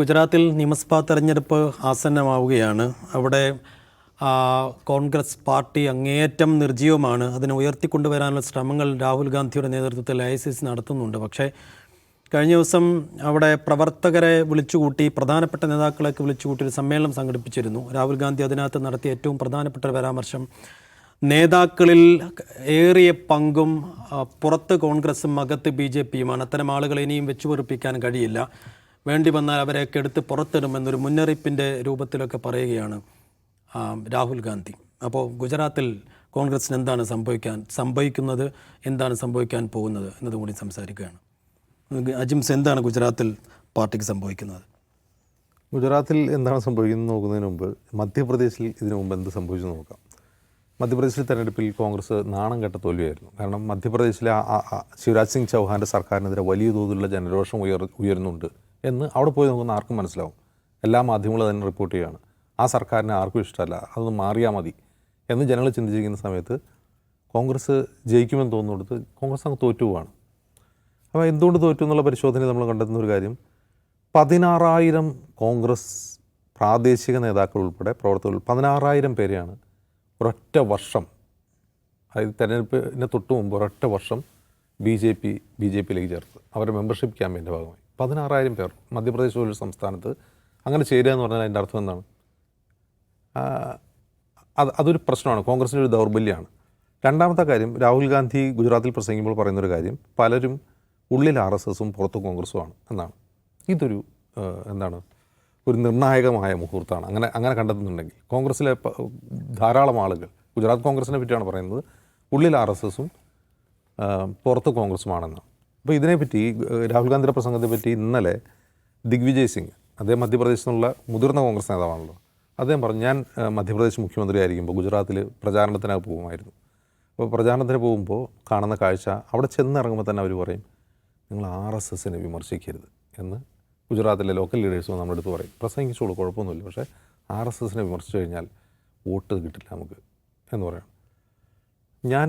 ഗുജറാത്തിൽ നിയമസഭാ തെരഞ്ഞെടുപ്പ് ആസന്നമാവുകയാണ്. അവിടെ കോൺഗ്രസ് പാർട്ടി അങ്ങേയറ്റം നിർജീവമാണ്. അതിനെ ഉയർത്തിക്കൊണ്ടുവരാനുള്ള ശ്രമങ്ങൾ രാഹുൽ ഗാന്ധിയുടെ നേതൃത്വത്തിൽ ഐ സി സി നടത്തുന്നുണ്ട്. പക്ഷേ കഴിഞ്ഞ ദിവസം അവിടെ പ്രവർത്തകരെ വിളിച്ചുകൂട്ടി പ്രധാനപ്പെട്ട നേതാക്കളെയൊക്കെ വിളിച്ചുകൂട്ടി ഒരു സമ്മേളനം സംഘടിപ്പിച്ചിരുന്നു. രാഹുൽ ഗാന്ധി അതിനകത്ത് നടത്തിയ ഏറ്റവും പ്രധാനപ്പെട്ട പരാമർശം നേതാക്കളിൽ ഏറിയ പങ്കും പുറത്ത് കോൺഗ്രസും അകത്ത് ബി ജെ പിയുമാണ്. അത്തരം ആളുകളെ ഇനിയും വെച്ചുപൊറിപ്പിക്കാൻ കഴിയില്ല. വേണ്ടി വന്നാൽ അവരെയൊക്കെ എടുത്ത് പുറത്തിടുമെന്നൊരു മുന്നറിയിപ്പിന്റെ രൂപത്തിലൊക്കെ പറയുകയാണ് രാഹുൽ ഗാന്ധി. അപ്പോൾ ഗുജറാത്തിൽ കോൺഗ്രസിന് എന്താണ് സംഭവിക്കാൻ സംഭവിക്കുന്നത് എന്താണ് സംഭവിക്കാൻ പോകുന്നത് എന്നതുകൂടി സംസാരിക്കുകയാണ്. അജിംസ് എന്താണ് ഗുജറാത്തിൽ പാർട്ടിക്ക് സംഭവിക്കുന്നത്? ഗുജറാത്തിൽ എന്താണ് സംഭവിക്കുന്നത് നോക്കുന്നതിന് മുമ്പ് മധ്യപ്രദേശിൽ ഇതിനു മുമ്പ് എന്ത് സംഭവിച്ചു നോക്കാം. മധ്യപ്രദേശിൽ തെരഞ്ഞെടുപ്പിൽ കോൺഗ്രസ് നാണം കെട്ട തോൽവിയായിരുന്നു. കാരണം മധ്യപ്രദേശിലെ ശിവരാജ് സിംഗ് ചൗഹാന്റെ സർക്കാരിനെതിരെ വലിയ തോതിലുള്ള ജനരോഷം ഉയർ ഉയരുന്നുണ്ട്. എന്ന് അവിടെ പോയി നോക്കുന്ന ആർക്കും മനസ്സിലാവും. എല്ലാ മാധ്യമങ്ങളും തന്നെ റിപ്പോർട്ട് ചെയ്യുകയാണ് ആ സർക്കാരിനെ ആർക്കും ഇഷ്ടമല്ല. അതൊന്ന് മാറിയാൽ മതി എന്ന് ജനങ്ങൾ ചിന്തിച്ചിരിക്കുന്ന സമയത്ത് കോൺഗ്രസ് ജയിക്കുമെന്ന് തോന്നുന്നിടത്ത് കോൺഗ്രസ് അങ്ങ് തോറ്റു പോവാണ്. അപ്പോൾ എന്തുകൊണ്ട് തോറ്റു എന്നുള്ള പരിശോധന നമ്മൾ കണ്ടെത്തുന്ന ഒരു കാര്യം പതിനാറായിരം കോൺഗ്രസ് പ്രാദേശിക നേതാക്കൾ ഉൾപ്പെടെ പ്രവർത്തകർ പതിനാറായിരം പേരെയാണ് ഒരൊറ്റ വർഷം അതായത് തെരഞ്ഞെടുപ്പിന് തൊട്ട് മുമ്പ് ഒരൊറ്റ വർഷം B J P B J പിയിലേക്ക് ചേർത്ത് അവരുടെ മെമ്പർഷിപ്പ് ക്യാമ്പയിന്റെ ഭാഗമായി. പതിനാറായിരം പേർ മധ്യപ്രദേശ് പോലൊരു സംസ്ഥാനത്ത് അങ്ങനെ ചേരുക എന്ന് പറഞ്ഞാൽ അതിന്റെ അർത്ഥം എന്താണ്? അത് അതൊരു പ്രശ്നമാണ്. കോൺഗ്രസിന്റെ ഒരു ദൗർബല്യമാണ്. രണ്ടാമത്തെ കാര്യം രാഹുൽ ഗാന്ധി ഗുജറാത്തിൽ പ്രസംഗിക്കുമ്പോൾ പറയുന്നൊരു കാര്യം പലരും ഉള്ളിൽ ആർ എസ് എസും പുറത്ത് കോൺഗ്രസുമാണ് എന്നാണ്. ഇതൊരു എന്താണ് ഒരു നിർണായകമായ മുഹൂർത്തമാണ്. അങ്ങനെ അങ്ങനെ കണ്ടെത്തുന്നുണ്ടെങ്കിൽ കോൺഗ്രസ്സിലെ ധാരാളം ആളുകൾ ഗുജറാത്ത് കോൺഗ്രസിനെ പറ്റിയാണ് പറയുന്നത് ഉള്ളിൽ ആർ എസ് എസും പുറത്ത് കോൺഗ്രസുമാണെന്നാണ്. അപ്പോൾ ഇതിനെപ്പറ്റി രാഹുൽ ഗാന്ധിയുടെ പ്രസംഗത്തെ പറ്റി ഇന്നലെ ദിഗ്വിജയ് സിംഗ് അദ്ദേഹം മധ്യപ്രദേശിൽ നിന്നുള്ള മുതിർന്ന കോൺഗ്രസ് നേതാവാണല്ലോ അദ്ദേഹം പറഞ്ഞു ഞാൻ മധ്യപ്രദേശ് മുഖ്യമന്ത്രി ആയിരിക്കുമ്പോൾ ഗുജറാത്തിൽ പ്രചാരണത്തിനായി പോകുമായിരുന്നു. അപ്പോൾ പ്രചാരണത്തിന് പോകുമ്പോൾ കാണുന്ന കാഴ്ച അവിടെ ചെന്നിറങ്ങുമ്പോൾ തന്നെ അവർ പറയും നിങ്ങൾ ആർ എസ് എസിനെ വിമർശിക്കരുത് എന്ന് ഗുജറാത്തിലെ ലോക്കൽ ലീഡേഴ്സും നമ്മുടെ അടുത്ത് പറയും. പ്രസംഗിച്ചോളൂ കുഴപ്പമൊന്നുമില്ല. പക്ഷേ ആർ എസ് എസിനെ വിമർശിച്ചു കഴിഞ്ഞാൽ വോട്ട് കിട്ടില്ല നമുക്ക് എന്ന് പറയണം. ഞാൻ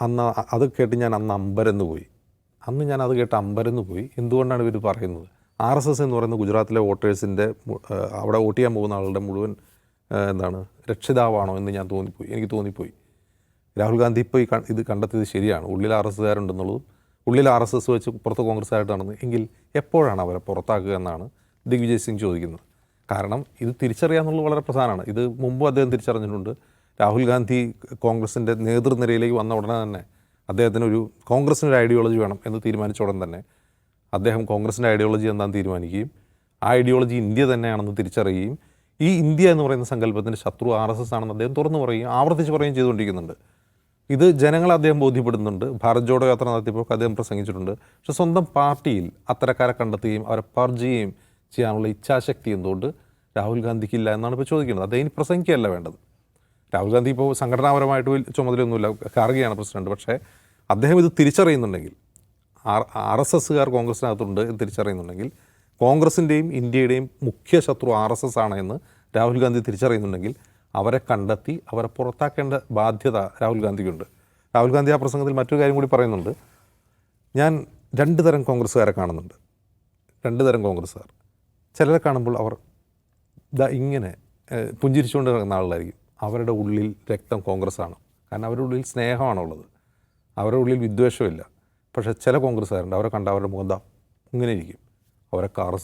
അന്ന് അത് കേട്ട് ഞാൻ അന്ന് അമ്പരന്ന് പോയി. അന്ന് ഞാൻ അത് കേട്ട് അമ്പരന്ന് പോയി. എന്തുകൊണ്ടാണ് ഇവർ പറയുന്നത്? ആർ എസ് എസ് എന്ന് പറയുന്ന ഗുജറാത്തിലെ വോട്ടേഴ്സിന്റെ അവിടെ വോട്ട് ചെയ്യാൻ പോകുന്ന ആളുടെ മുഴുവൻ എന്താണ് രക്ഷിതാവാണോ എന്ന് ഞാൻ തോന്നിപ്പോയി. എനിക്ക് തോന്നിപ്പോയി. രാഹുൽ ഗാന്ധി ഇപ്പോൾ ഈ ഇത് കണ്ടെത്തിയത് ശരിയാണ്. ഉള്ളിൽ ആർ എസ് എസ്കാരുണ്ടെന്നുള്ളതും ഉള്ളിൽ ആർ എസ് എസ് വെച്ച് പുറത്ത് കോൺഗ്രസ് ആയിട്ടാണെന്ന് എങ്കിൽ എപ്പോഴാണ് അവരെ പുറത്താക്കുക എന്നാണ് ദിഗ്വിജയ് സിംഗ് ചോദിക്കുന്നത്. കാരണം ഇത് തിരിച്ചറിയാമെന്നുള്ളത് വളരെ പ്രധാനമാണ്. ഇത് മുമ്പ് അദ്ദേഹം തിരിച്ചറിഞ്ഞിട്ടുണ്ട്. രാഹുൽ ഗാന്ധി കോൺഗ്രസിന്റെ നേതൃനിരയിലേക്ക് വന്ന ഉടനെ തന്നെ അദ്ദേഹത്തിന് ഒരു കോൺഗ്രസിന്റെ ഐഡിയോളജി വേണം എന്ന് തീരുമാനിച്ച ഉടൻ തന്നെ അദ്ദേഹം കോൺഗ്രസിന്റെ ഐഡിയോളജി എന്താണെന്ന് തീരുമാനിക്കുകയും ആ ഐഡിയോളജി ഇന്ത്യ തന്നെയാണെന്ന് തിരിച്ചറിയുകയും ഈ ഇന്ത്യ എന്ന് പറയുന്ന സങ്കല്പത്തിന്റെ ശത്രു ആർ എസ് എസ് ആണെന്ന് അദ്ദേഹം തുറന്നു പറയുകയും ആവർത്തിച്ച് പറയുകയും ചെയ്തുകൊണ്ടിരിക്കുന്നുണ്ട്. ഇത് ജനങ്ങളെ അദ്ദേഹം ബോധ്യപ്പെടുന്നുണ്ട്. ഭാരത് ജോഡോ യാത്ര നടത്തിയപ്പോൾ അദ്ദേഹം പ്രസംഗിച്ചിട്ടുണ്ട്. പക്ഷെ സ്വന്തം പാർട്ടിയിൽ അത്തരക്കാരെ കണ്ടെത്തുകയും അവരെ പർജ് ചെയ്യാനുള്ള ഇച്ഛാശക്തി എന്തുകൊണ്ട് രാഹുൽ ഗാന്ധിക്കില്ല എന്നാണ് ഇപ്പോൾ ചോദിക്കുന്നത്. അദ്ദേഹം ഇനി പ്രസംഗിക്കുകയല്ല വേണ്ടത്. രാഹുൽ ഗാന്ധി ഇപ്പോൾ സംഘടനാപരമായിട്ട് ചുമതലയൊന്നുമില്ല. കാറുകയാണ് പ്രസിഡന്റ്. പക്ഷേ അദ്ദേഹം ഇത് തിരിച്ചറിയുന്നുണ്ടെങ്കിൽ ആർ എസ് എസ്സുകാർ കോൺഗ്രസിനകത്തുണ്ട് എന്ന് തിരിച്ചറിയുന്നുണ്ടെങ്കിൽ കോൺഗ്രസിന്റെയും ഇന്ത്യയുടെയും മുഖ്യ ശത്രു ആർ എസ് എസ് ആണ് എന്ന് രാഹുൽ ഗാന്ധി തിരിച്ചറിയുന്നുണ്ടെങ്കിൽ അവരെ കണ്ടെത്തി അവരെ പുറത്താക്കേണ്ട ബാധ്യത രാഹുൽ ഗാന്ധിക്കുണ്ട്. രാഹുൽ ഗാന്ധി ആ പ്രസംഗത്തിൽ മറ്റൊരു കാര്യം കൂടി പറയുന്നുണ്ട്. ഞാൻ രണ്ട് തരം കോൺഗ്രസ്സുകാരെ കാണുന്നുണ്ട്. രണ്ട് തരം കോൺഗ്രസ്സുകാർ. ചിലരെ കാണുമ്പോൾ അവർ ദ ഇങ്ങനെ പുഞ്ചിരിച്ചുകൊണ്ട് നടക്കുന്ന ആളുകളായിരിക്കും. അവരുടെ ഉള്ളിൽ രക്തം കോൺഗ്രസ്സാണ്. കാരണം അവരുടെ ഉള്ളിൽ സ്നേഹമാണുള്ളത്. അവരുടെ ഉള്ളിൽ വിദ്വേഷമില്ല. പക്ഷേ ചില കോൺഗ്രസ്സുകാരുണ്ട്. അവരെ കണ്ട അവരുടെ മുഖം ഇങ്ങനെ ഇരിക്കും. അവരൊക്കെ ആർ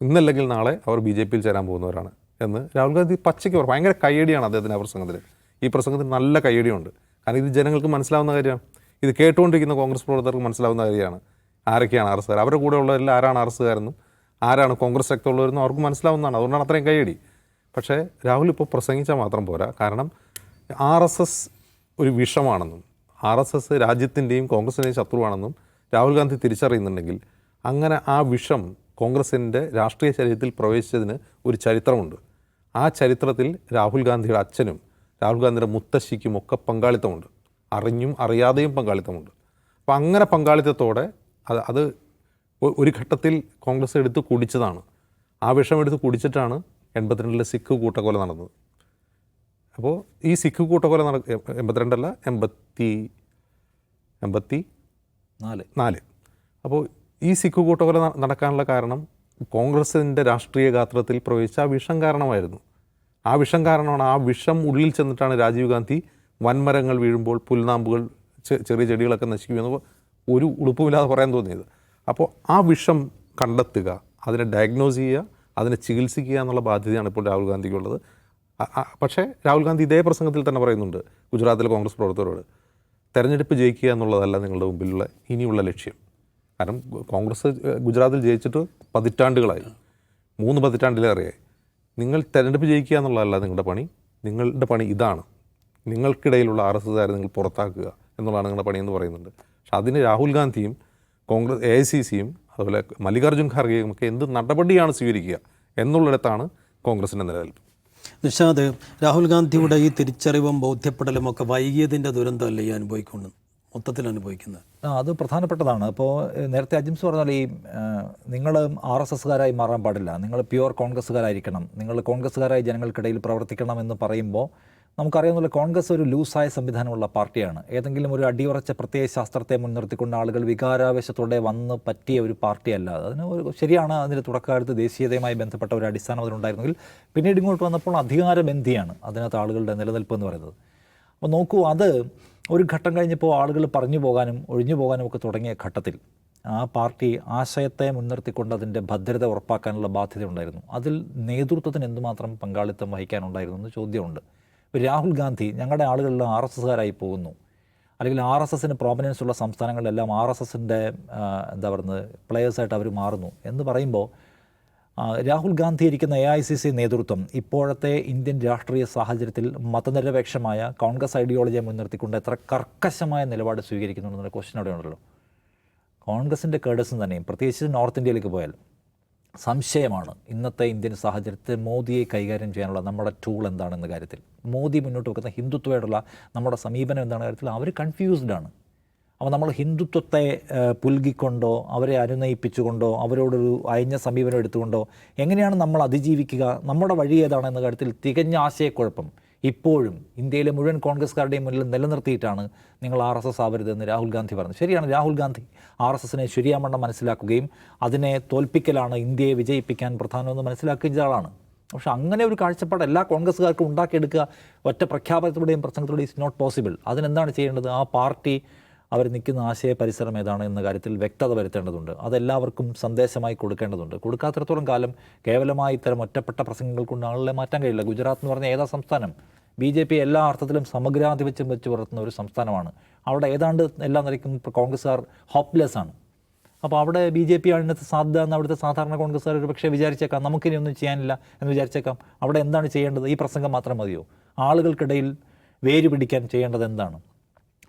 ഇന്നല്ലെങ്കിൽ നാളെ അവർ ബി ജെ പിയിൽ ചേരാൻ പോകുന്നവരാണ് എന്ന് രാഹുൽ ഗാന്ധി പച്ചയ്ക്ക് പറഞ്ഞു. ഭയങ്കര കയ്യടിയാണ് അദ്ദേഹത്തിന്റെ ആ പ്രസംഗത്തിൽ. ഈ പ്രസംഗത്തിന് നല്ല കയ്യടിയുണ്ട്. കാരണം ഇത് ജനങ്ങൾക്ക് മനസ്സിലാവുന്ന കാര്യമാണ്. ഇത് കേട്ടുകൊണ്ടിരിക്കുന്ന കോൺഗ്രസ് പ്രവർത്തകർക്ക് മനസ്സിലാവുന്ന കാര്യമാണ്. ആരൊക്കെയാണ് ആർ എസ്സുകാർ അവരുടെ കൂടെ ഉള്ളവരിൽ ആരാണ് ആർ ആരാണ് കോൺഗ്രസ് ശക്തമുള്ളവരെന്നും അവർക്ക് മനസ്സിലാവുന്നതാണ്. അതുകൊണ്ടാണ് അത്രയും കയ്യടി. പക്ഷേ രാഹുൽ ഇപ്പോൾ പ്രസംഗിച്ചാൽ മാത്രം പോരാ. കാരണം ആർ എസ് എസ് ഒരു വിഷമാണെന്നും ആർ എസ് എസ് രാജ്യത്തിന്റെയും കോൺഗ്രസിന്റെയും ശത്രുവാണെന്നും രാഹുൽ ഗാന്ധി തിരിച്ചറിയുന്നുണ്ടെങ്കിൽ അങ്ങനെ ആ വിഷം കോൺഗ്രസിന്റെ രാഷ്ട്രീയ ശരീരത്തിൽ പ്രവേശിച്ചതിന് ഒരു ചരിത്രമുണ്ട്. ആ ചരിത്രത്തിൽ രാഹുൽ ഗാന്ധിയുടെ അച്ഛനും രാഹുൽ ഗാന്ധിയുടെ മുത്തശ്ശിക്കും ഒക്കെ പങ്കാളിത്തമുണ്ട്. അറിഞ്ഞും അറിയാതെയും പങ്കാളിത്തമുണ്ട്. അപ്പോൾ അങ്ങനെ പങ്കാളിത്തത്തോടെ അത് അത് ഒരു ഘട്ടത്തിൽ കോൺഗ്രസ് എടുത്ത് കുടിച്ചതാണ്. ആ വിഷം എടുത്ത് കുടിച്ചിട്ടാണ് എൺപത്തിരണ്ടിലെ സിഖ് കൂട്ടക്കൊല നടന്നത്. അപ്പോൾ ഈ സിഖ് കൂട്ടക്കൊല നട എൺപത്തിരണ്ടല്ല എൺപത്തി എൺപത്തി നാല്. നാല്. അപ്പോൾ ഈ സിഖ് കൂട്ടക്കൊല നടക്കാനുള്ള കാരണം കോൺഗ്രസിന്റെ രാഷ്ട്രീയ ഗാത്രത്തിൽ പ്രവേശിച്ച ആ വിഷം കാരണമായിരുന്നു. ആ വിഷം കാരണമാണ് ആ വിഷം ഉള്ളിൽ ചെന്നിട്ടാണ് രാജീവ് ഗാന്ധി വൻമരങ്ങൾ വീഴുമ്പോൾ പുൽനാമ്പുകൾ ചെറിയ ചെടികളൊക്കെ നശിക്കുമെന്ന് ഒരു ഉളുപ്പുമില്ലാതെ പറയാൻ തോന്നിയത്. അപ്പോൾ ആ വിഷം കണ്ടെത്തുക അതിനെ ഡയഗ്നോസ് ചെയ്യുക അതിനെ ചികിത്സിക്കുക എന്നുള്ള ബാധ്യതയാണ് ഇപ്പോൾ രാഹുൽ ഗാന്ധിക്കുള്ളത്. പക്ഷേ രാഹുൽ ഗാന്ധി ഇതേ പ്രസംഗത്തിൽ തന്നെ പറയുന്നുണ്ട് ഗുജറാത്തിലെ കോൺഗ്രസ് പ്രവർത്തകരോട് തെരഞ്ഞെടുപ്പ് ജയിക്കുക എന്നുള്ളതല്ല നിങ്ങളുടെ മുമ്പിലുള്ള ഇനിയുള്ള ലക്ഷ്യം. കാരണം കോൺഗ്രസ് ഗുജറാത്തിൽ ജയിച്ചിട്ട് പതിറ്റാണ്ടുകളായി. മൂന്ന് പതിറ്റാണ്ടിലേറെയായി. നിങ്ങൾ തെരഞ്ഞെടുപ്പ് ജയിക്കുക എന്നുള്ളതല്ല നിങ്ങളുടെ പണി. നിങ്ങളുടെ പണി ഇതാണ്. നിങ്ങൾക്കിടയിലുള്ള ആർ എസ് എസ്കാരെ നിങ്ങൾ പുറത്താക്കുക എന്നുള്ളതാണ് നിങ്ങളുടെ പണിയെന്ന് പറയുന്നുണ്ട്. പക്ഷെ അതിന് രാഹുൽ ഗാന്ധിയും കോൺഗ്രസ് എ ഐ സി സിയും അതുപോലെ മല്ലികാർജുൻ ഖാർഗെയും ഒക്കെ എന്ത് നടപടിയാണ് സ്വീകരിക്കുക എന്നുള്ളിടത്താണ് കോൺഗ്രസിന്റെ നിലനിൽപ്പ്. നിഷാദ് രാഹുൽ ഗാന്ധിയുടെ ഈ തിരിച്ചറിവും ബോധ്യപ്പെടലും ഒക്കെ വൈകിയതിന്റെ ദുരന്തമല്ലേ ഈ അനുഭവിക്കുന്നു മൊത്തത്തിൽ അനുഭവിക്കുന്നത് ആ അത് പ്രധാനപ്പെട്ടതാണ്. അപ്പോൾ നേരത്തെ അജിംസ് പറഞ്ഞാൽ ഈ നിങ്ങൾ ആർ എസ് എസ്സുകാരായി മാറാൻ പാടില്ല. നിങ്ങൾ പ്യുവർ കോൺഗ്രസ്സുകാരായിരിക്കണം. നിങ്ങൾ കോൺഗ്രസ്സുകാരായി ജനങ്ങൾക്കിടയിൽ പ്രവർത്തിക്കണം എന്ന് പറയുമ്പോൾ നമുക്കറിയാവുന്ന കോൺഗ്രസ് ഒരു ലൂസായ സംവിധാനമുള്ള പാർട്ടിയാണ്. ഏതെങ്കിലും ഒരു അടിയുറച്ച പ്രത്യയ ശാസ്ത്രത്തെ മുൻനിർത്തിക്കൊണ്ട് ആളുകൾ വികാരാവേശത്തോടെ വന്ന് പറ്റിയ ഒരു പാർട്ടിയല്ല. അതിന് ഒരു ശരിയാണ് അതിന്റെ തുടക്കകാലത്ത് ദേശീയതയുമായി ബന്ധപ്പെട്ട ഒരു അടിസ്ഥാനം അതിലുണ്ടായിരുന്നെങ്കിൽ പിന്നീട് ഇങ്ങോട്ട് വന്നപ്പോൾ അധികാരബന്ധിയാണ് അതിനകത്ത് ആളുകളുടെ നിലനിൽപ്പ് എന്ന് പറയുന്നത്. അപ്പോൾ നോക്കൂ അത് ഒരു ഘട്ടം കഴിഞ്ഞപ്പോൾ ആളുകൾ പറഞ്ഞു പോകാനും ഒഴിഞ്ഞു പോകാനും ഒക്കെ തുടങ്ങിയ ഘട്ടത്തിൽ ആ പാർട്ടി ആശയത്തെ മുൻനിർത്തിക്കൊണ്ട് അതിന്റെ ഭദ്രത ഉറപ്പാക്കാനുള്ള ബാധ്യത ഉണ്ടായിരുന്നു അതിൽ നേതൃത്വത്തിന് എന്തുമാത്രം പങ്കാളിത്തം വഹിക്കാനുണ്ടായിരുന്നു എന്ന് ചോദ്യമുണ്ട്. ഇപ്പോൾ രാഹുൽ ഗാന്ധി ഞങ്ങളുടെ ആളുകളിൽ ആർ എസ് എസ്സുകാരായി പോകുന്നു. അല്ലെങ്കിൽ ആർ എസ് എസിന് പ്രോമിനൻസ് ഉള്ള സംസ്ഥാനങ്ങളിലെല്ലാം ആർ എസ് എസിന്റെ എന്താ പറയുന്നത് പ്ലെയേഴ്സായിട്ട് അവർ മാറുന്നു. എന്ന് പറയുമ്പോൾ രാഹുൽ ഗാന്ധി ഇരിക്കുന്ന എ ഐ സി സി നേതൃത്വം ഇപ്പോഴത്തെ ഇന്ത്യൻ രാഷ്ട്രീയ സാഹചര്യത്തിൽ മതനിരപേക്ഷമായ കോൺഗ്രസ് ഐഡിയോളജിയെ മുൻനിർത്തിക്കൊണ്ട് എത്ര കർക്കശമായ നിലപാട് സ്വീകരിക്കുന്നുണ്ടെന്നൊരു ക്വസ്റ്റ്യൻ അവിടെ ഉണ്ടല്ലോ. കോൺഗ്രസിന്റെ കേഡേഴ്സും തന്നെയും പ്രത്യേകിച്ച് നോർത്ത് ഇന്ത്യയിലേക്ക് പോയാൽ. സംശയമാണ് ഇന്നത്തെ ഇന്ത്യൻ സാഹചര്യത്തിൽ മോദിയെ കൈകാര്യം ചെയ്യാനുള്ള നമ്മുടെ ടൂൾ എന്താണെന്ന കാര്യത്തിൽ. മോദി മുന്നോട്ട് വെക്കുന്ന ഹിന്ദുത്വമായിട്ടുള്ള നമ്മുടെ സമീപനം എന്താണെന്ന കാര്യത്തിൽ അവർ കൺഫ്യൂസ്ഡ് ആണ്. അപ്പോൾ നമ്മൾ ഹിന്ദുത്വത്തെ പുൽകിക്കൊണ്ടോ അവരെ അനുനയിപ്പിച്ചുകൊണ്ടോ അവരോടൊരു അയഞ്ഞ സമീപനം എടുത്തുകൊണ്ടോ എങ്ങനെയാണ് നമ്മൾ അതിജീവിക്കുക നമ്മുടെ വഴി ഏതാണെന്ന കാര്യത്തിൽ തികഞ്ഞ ആശയക്കുഴപ്പം. ഇപ്പോഴും ഇന്ത്യയിലെ മുഴുവൻ കോൺഗ്രസ്സുകാരുടെയും മുന്നിൽ നിലനിർത്തിയിട്ടാണ് നിങ്ങൾ ആർ എസ് എസ് ആവരുതെന്ന് രാഹുൽ ഗാന്ധി പറഞ്ഞു ശരിയാണ് രാഹുൽ ഗാന്ധി ആർ എസ് എസിനെ ശരിയാമണ്ണം മനസ്സിലാക്കുകയും അതിനെ തോൽപ്പിക്കലാണ് ഇന്ത്യയെ വിജയിപ്പിക്കാൻ പ്രധാനമെന്ന് മനസ്സിലാക്കിയ ആളാണ് പക്ഷേ അങ്ങനെ ഒരു കാഴ്ചപ്പാട് എല്ലാ കോൺഗ്രസ്സുകാർക്കും ഉണ്ടാക്കിയെടുക്കുക ഒറ്റ പ്രഖ്യാപനത്തിലൂടെയും പ്രസംഗത്തിലൂടെയും ഇറ്റ്സ് നോട്ട് പോസിബിൾ അതിനെന്താണ് ചെയ്യേണ്ടത്? ആ പാർട്ടി അവർ നിൽക്കുന്ന ആശയ പരിസരം ഏതാണ് എന്ന കാര്യത്തിൽ വ്യക്തത വരുത്തേണ്ടതുണ്ട്. അതെല്ലാവർക്കും സന്ദേശമായി കൊടുക്കേണ്ടതുണ്ട്. കൊടുക്കാത്തിടത്തോളം കാലം കേവലമായി ഇത്തരം ഒറ്റപ്പെട്ട പ്രസംഗങ്ങൾ കൊണ്ട് ആളുകളെ മാറ്റാൻ കഴിയില്ല. ഗുജറാത്ത് എന്ന് പറഞ്ഞ ഏതാ സംസ്ഥാനം? ബി ജെ പി എല്ലാ അർത്ഥത്തിലും സമഗ്രാധിപത്യം വെച്ച് പുലർത്തുന്ന ഒരു സംസ്ഥാനമാണ്. അവിടെ ഏതാണ്ട് എല്ലാ നിലയ്ക്കും കോൺഗ്രസ്സുകാർ ഹോപ്പ്ലെസ് ആണ്. അപ്പോൾ അവിടെ ബി ജെ പി ആണ് ഇന്നത്തെ സാധ്യത എന്ന് അവിടുത്തെ സാധാരണ കോൺഗ്രസ്സുകാർ ഒരു പക്ഷേ വിചാരിച്ചേക്കാം. നമുക്കിനി ഒന്നും ചെയ്യാനില്ല എന്ന് വിചാരിച്ചേക്കാം. അവിടെ എന്താണ് ചെയ്യേണ്ടത്? ഈ പ്രസംഗം മാത്രം മതിയോ? ആളുകൾക്കിടയിൽ വേര് പിടിക്കാൻ ചെയ്യേണ്ടത് എന്താണ്?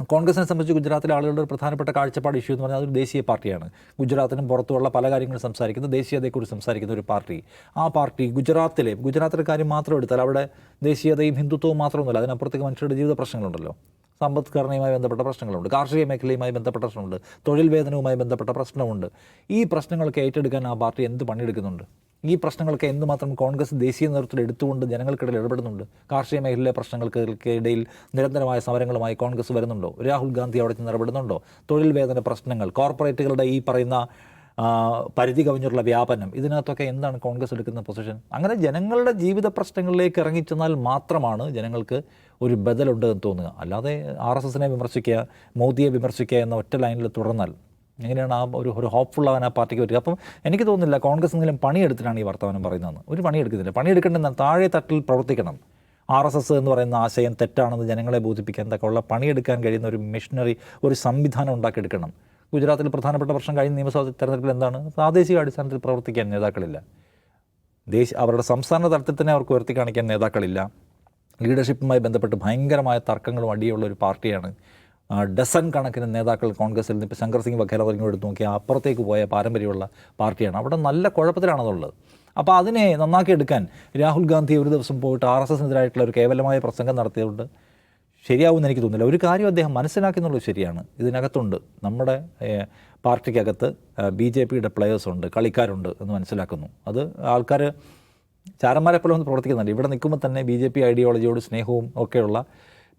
കോൺഗ്രസിനെ സംബന്ധിച്ച് ഗുജറാത്തിലെ ആളുകളുടെ ഒരു പ്രധാനപ്പെട്ട കാഴ്ചപ്പാട് ഇഷ്യൂ എന്ന് പറഞ്ഞാൽ അതൊരു ദേശീയ പാർട്ടിയാണ്. ഗുജറാത്തിനും പുറത്തുള്ള പല കാര്യങ്ങളും സംസാരിക്കുന്ന. ദേശീയതയെക്കുറിച്ച് സംസാരിക്കുന്ന ഒരു പാർട്ടി. ആ പാർട്ടി ഗുജറാത്തിലെ ഗുജറാത്തിലെ കാര്യം മാത്രം എടുത്താൽ അവിടെ ദേശീയതയും ഹിന്ദുത്വവും മാത്രമൊന്നുമല്ല. അതിനപ്പുറത്തേക്ക് മനുഷ്യരുടെ ജീവിത പ്രശ്നങ്ങളുണ്ടല്ലോ. സമ്പദ്ഘടനയുമായി ബന്ധപ്പെട്ട പ്രശ്നങ്ങളുണ്ട്. കാർഷിക മേഖലയുമായി ബന്ധപ്പെട്ട പ്രശ്നമുണ്ട് തൊഴിൽ വേതനവുമായി ബന്ധപ്പെട്ട പ്രശ്നമുണ്ട്. ഈ പ്രശ്നങ്ങളൊക്കെ ഏറ്റെടുക്കാൻ ആ പാർട്ടി എന്ത് പണിയെടുക്കുന്നുണ്ട്? ഈ പ്രശ്നങ്ങളൊക്കെ എന്തുമാത്രം കോൺഗ്രസ് ദേശീയ നേതൃത്വത്തിൽ എടുത്തുകൊണ്ട് ജനങ്ങൾക്കിടയിൽ ഇടപെടുന്നുണ്ട്? കാർഷിക മേഖലയിലെ പ്രശ്നങ്ങൾക്ക് ഇടയിൽ നിരന്തരമായ സമരങ്ങളുമായി കോൺഗ്രസ് വരുന്നുണ്ടോ? രാഹുൽ ഗാന്ധി അവിടെ ചെന്ന് ഇടപെടുന്നുണ്ടോ? തൊഴിൽ വേതന പ്രശ്നങ്ങൾ കോർപ്പറേറ്റുകളുടെ ഈ പറയുന്ന പരിധി കവിഞ്ഞുള്ള വ്യാപനം ഇതിനകത്തൊക്കെ എന്താണ് കോൺഗ്രസ് എടുക്കുന്ന പൊസിഷൻ? അങ്ങനെ ജനങ്ങളുടെ ജീവിത പ്രശ്നങ്ങളിലേക്ക് ഇറങ്ങിച്ചെന്നാൽ മാത്രമാണ് ജനങ്ങൾക്ക് ഒരു ബദലുണ്ട് എന്ന് തോന്നുക. അല്ലാതെ ആർ എസ് എസിനെ വിമർശിക്കുക മോദിയെ വിമർശിക്കുക എന്ന ഒറ്റ ലൈനിൽ തുടർന്നാൽ എങ്ങനെയാണ് ആ ഒരു ഒരു ഹോപ്പ്ഫുൾ ആവാൻ ആ പാർട്ടിക്ക് പറ്റുക? അപ്പം എനിക്ക് തോന്നുന്നില്ല കോൺഗ്രസ് എന്തെങ്കിലും പണിയെടുത്തിട്ടാണ് ഈ വർത്തമാനം പറയുന്നത്. ഒരു പണിയെടുക്കുന്നില്ല. പണിയെടുക്കേണ്ടത് താഴെ തട്ടിൽ പ്രവർത്തിക്കണം. ആർ എസ് എസ് എന്ന് പറയുന്ന ആശയം തെറ്റാണെന്ന് ജനങ്ങളെ ബോധിപ്പിക്കാൻ തക്കമുള്ള പണിയെടുക്കാൻ കഴിയുന്ന ഒരു മിഷനറി ഒരു സംവിധാനം ഉണ്ടാക്കിയെടുക്കണം. ഗുജറാത്തിൽ പ്രധാനപ്പെട്ട പ്രശ്നം കഴിഞ്ഞ നിയമസഭാ തെരഞ്ഞെടുപ്പിൽ എന്താണ്? പ്രാദേശിക അടിസ്ഥാനത്തിൽ പ്രവർത്തിക്കാൻ നേതാക്കളില്ല. ദേശീയ അവരുടെ സംസ്ഥാന തലത്തിൽ തന്നെ അവർക്ക് ഉയർത്തി കാണിക്കാൻ നേതാക്കളില്ല. ലീഡർഷിപ്പുമായി ബന്ധപ്പെട്ട് ഭയങ്കരമായ തർക്കങ്ങളും അടിയുള്ള ഒരു പാർട്ടിയാണ് ഡസൻ കണക്കിന് നേതാക്കൾ കോൺഗ്രസിൽ നിന്ന് ഇപ്പോൾ ശങ്കർ സിംഗ് വഖേല പറഞ്ഞു എടുത്ത് നോക്കിയാൽ അപ്പുറത്തേക്ക് പോയ പാരമ്പര്യമുള്ള പാർട്ടിയാണ്. അവിടെ നല്ല കുഴപ്പത്തിലാണതുള്ളത് അപ്പോൾ അതിനെ നന്നാക്കി എടുക്കാൻ രാഹുൽ ഗാന്ധി ഒരു ദിവസം പോയിട്ട് ആർ എസ് എസിനെതിരായിട്ടുള്ള ഒരു കേവലമായ പ്രസംഗം നടത്തിയതുകൊണ്ട് ശരിയാവുമെന്ന് എനിക്ക് തോന്നുന്നില്ല. ഒരു കാര്യം അദ്ദേഹം മനസ്സിലാക്കുന്നുള്ളത് ശരിയാണ്. ഇതിനകത്തുണ്ട്. നമ്മുടെ പാർട്ടിക്കകത്ത് ബി ജെ പിയുടെ പ്ലെയേഴ്സ് ഉണ്ട് കളിക്കാരുണ്ട് എന്ന് മനസ്സിലാക്കുന്നു. അത് ആൾക്കാർ ചാരന്മാരെപ്പോലെ ഒന്ന് പ്രവർത്തിക്കുന്നുണ്ട്. ഇവിടെ നിൽക്കുമ്പോൾ തന്നെ ബി ജെ പി ഐഡിയോളജിയോട് സ്നേഹവും ഒക്കെയുള്ള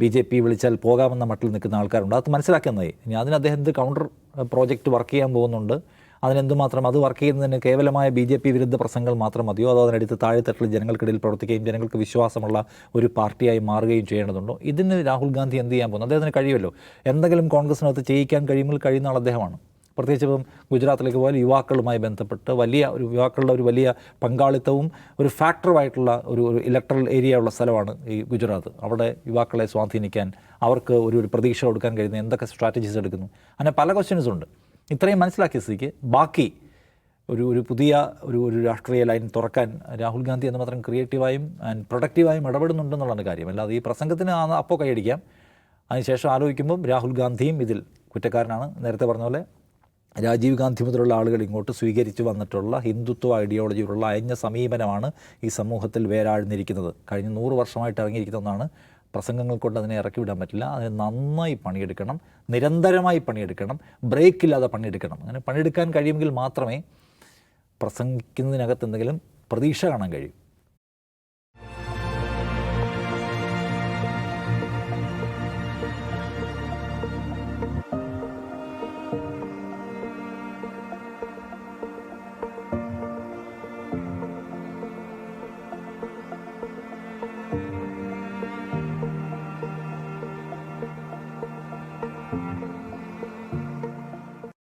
ബി ജെ പി വിളിച്ചാൽ പോകാമെന്ന മട്ടിൽ നിൽക്കുന്ന ആൾക്കാരുണ്ട്. അത് മനസ്സിലാക്കുന്നതായി. ഇനി അതിന് അദ്ദേഹം എന്ത് കൗണ്ടർ പ്രോജക്റ്റ് വർക്ക് ചെയ്യാൻ പോകുന്നുണ്ട്? അതിനെന്തുമാത്രം അത് വർക്ക് ചെയ്യുന്നതിന് കേവലമായ ബി ജെ പി വിരുദ്ധ പ്രസംഗങ്ങൾ മാത്രം മതിയോ? അതോ അതിനടുത്ത് താഴെത്തട്ടിൽ ജനങ്ങൾക്കിടയിൽ പ്രവർത്തിക്കുകയും ജനങ്ങൾക്ക് വിശ്വാസമുള്ള ഒരു പാർട്ടിയായി മാറുകയും ചെയ്യേണ്ടതുണ്ടോ? ഇതിന് രാഹുൽ ഗാന്ധി എന്ത് ചെയ്യാൻ പോകുന്നു? അദ്ദേഹത്തിന് കഴിയുമല്ലോ. എന്തെങ്കിലും കോൺഗ്രസിനകത്ത് ചെയ്യിക്കാൻ കഴിയുമ്പോൾ കഴിയുന്ന ആൾ അദ്ദേഹമാണ്. പ്രത്യേകിച്ച് ഇപ്പം ഗുജറാത്തിലേക്ക് പോയാൽ യുവാക്കളുമായി ബന്ധപ്പെട്ട് വലിയ ഒരു യുവാക്കളുടെ ഒരു വലിയ പങ്കാളിത്തവും ഒരു ഫാക്ടറുമായിട്ടുള്ള ഒരു ഒരു ഇലക്ട്രൽ ഏരിയ ഉള്ള സ്ഥലമാണ് ഈ ഗുജറാത്ത്. അവിടെ യുവാക്കളെ സ്വാധീനിക്കാൻ അവർക്ക് ഒരു ഒരു പ്രതീക്ഷ കൊടുക്കാൻ കഴിയുന്ന എന്തൊക്കെ സ്ട്രാറ്റജീസ് എടുക്കുന്നു. അങ്ങനെ പല ക്വസ്റ്റ്യൻസ് ഉണ്ട്. ഇത്രയും മനസ്സിലാക്കിയ സ്ഥിതിക്ക് ബാക്കി ഒരു ഒരു പുതിയ ഒരു ഒരു രാഷ്ട്രീയ ലൈൻ തുറക്കാൻ രാഹുൽ ഗാന്ധി എന്ന് മാത്രം ക്രിയേറ്റീവായും ആൻഡ് പ്രൊഡക്റ്റീവായും ഇടപെടുന്നുണ്ടെന്നുള്ളതാണ് കാര്യം. അല്ലാതെ ഈ പ്രസംഗത്തിന് അപ്പോൾ കൈയടിക്കാം. അതിനുശേഷം ആലോചിക്കുമ്പം രാഹുൽ ഗാന്ധിയും ഇതിൽ കുറ്റക്കാരനാണ്. നേരത്തെ പറഞ്ഞ പോലെ രാജീവ് ഗാന്ധി മുതലുള്ള ആളുകൾ ഇങ്ങോട്ട് സ്വീകരിച്ചു വന്നിട്ടുള്ള ഹിന്ദുത്വ ഐഡിയോളജിയിലുള്ള അയഞ്ഞ സമീപനമാണ് ഈ സമൂഹത്തിൽ വേരാഴ്ന്നിരിക്കുന്നത്. കഴിഞ്ഞ നൂറ് വർഷമായിട്ട് ഇറങ്ങിയിരിക്കുന്ന ഒന്നാണ്. പ്രസംഗങ്ങൾ കൊണ്ട് അതിനെ ഇറക്കി വിടാൻ പറ്റില്ല. അതിന് നന്നായി പണിയെടുക്കണം. നിരന്തരമായി പണിയെടുക്കണം. ബ്രേക്കില്ലാതെ പണിയെടുക്കണം. അങ്ങനെ പണിയെടുക്കാൻ കഴിയുമെങ്കിൽ മാത്രമേ പ്രസംഗിക്കുന്നതിനകത്ത് എന്തെങ്കിലും പ്രതീക്ഷ കാണാൻ കഴിയും.